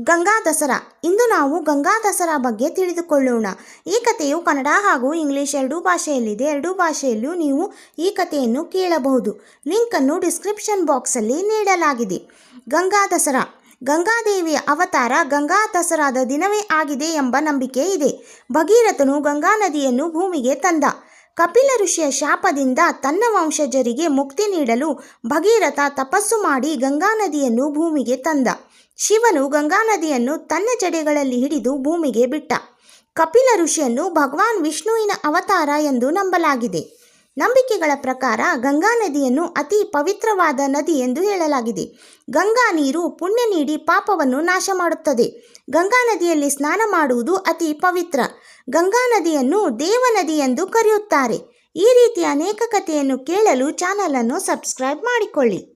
ಗಂಗಾ ದಸರಾ. ಇಂದು ನಾವು ಗಂಗಾ ದಸರಾ ಬಗ್ಗೆ ತಿಳಿದುಕೊಳ್ಳೋಣ. ಈ ಕಥೆಯು ಕನ್ನಡ ಹಾಗೂ ಇಂಗ್ಲಿಷ್ ಎರಡೂ ಭಾಷೆಯಲ್ಲಿದೆ. ಎರಡೂ ಭಾಷೆಯಲ್ಲೂ ನೀವು ಈ ಕಥೆಯನ್ನು ಕೇಳಬಹುದು. ಲಿಂಕನ್ನು ಡಿಸ್ಕ್ರಿಪ್ಷನ್ ಬಾಕ್ಸಲ್ಲಿ ನೀಡಲಾಗಿದೆ. ಗಂಗಾ ದಸರಾ. ಗಂಗಾದೇವಿಯ ಅವತಾರ ಗಂಗಾ ದಸರಾದ ದಿನವೇ ಆಗಿದೆ ಎಂಬ ನಂಬಿಕೆ ಇದೆ. ಭಗೀರಥನು ಗಂಗಾ ನದಿಯನ್ನು ಭೂಮಿಗೆ ತಂದ. ಕಪಿಲ ಋಷಿಯ ಶಾಪದಿಂದ ತನ್ನ ವಂಶಜರಿಗೆ ಮುಕ್ತಿ ನೀಡಲು ಭಗೀರಥ ತಪಸ್ಸು ಮಾಡಿ ಗಂಗಾ ನದಿಯನ್ನು ಭೂಮಿಗೆ ತಂದ. ಶಿವನು ಗಂಗಾ ನದಿಯನ್ನು ತನ್ನ ಜಡೆಗಳಲ್ಲಿ ಹಿಡಿದು ಭೂಮಿಗೆ ಬಿಟ್ಟ. ಕಪಿಲ ಋಷಿಯನ್ನು ಭಗವಾನ್ ವಿಷ್ಣುವಿನ ಅವತಾರ ಎಂದು ನಂಬಲಾಗಿದೆ. ನಂಬಿಕೆಗಳ ಪ್ರಕಾರ ಗಂಗಾ ನದಿಯನ್ನು ಅತಿ ಪವಿತ್ರವಾದ ನದಿ ಎಂದು ಹೇಳಲಾಗಿದೆ. ಗಂಗಾ ನೀರು ಪುಣ್ಯ ನೀಡಿ ಪಾಪವನ್ನು ನಾಶ ಮಾಡುತ್ತದೆ. ಗಂಗಾ ನದಿಯಲ್ಲಿ ಸ್ನಾನ ಮಾಡುವುದು ಅತಿ ಪವಿತ್ರ. ಗಂಗಾ ನದಿಯನ್ನು ದೇವ ನದಿ ಎಂದು ಕರೆಯುತ್ತಾರೆ. ಈ ರೀತಿಯ ಅನೇಕ ಕಥೆಯನ್ನು ಕೇಳಲು ಚಾನಲನ್ನು ಸಬ್ಸ್ಕ್ರೈಬ್ ಮಾಡಿಕೊಳ್ಳಿ.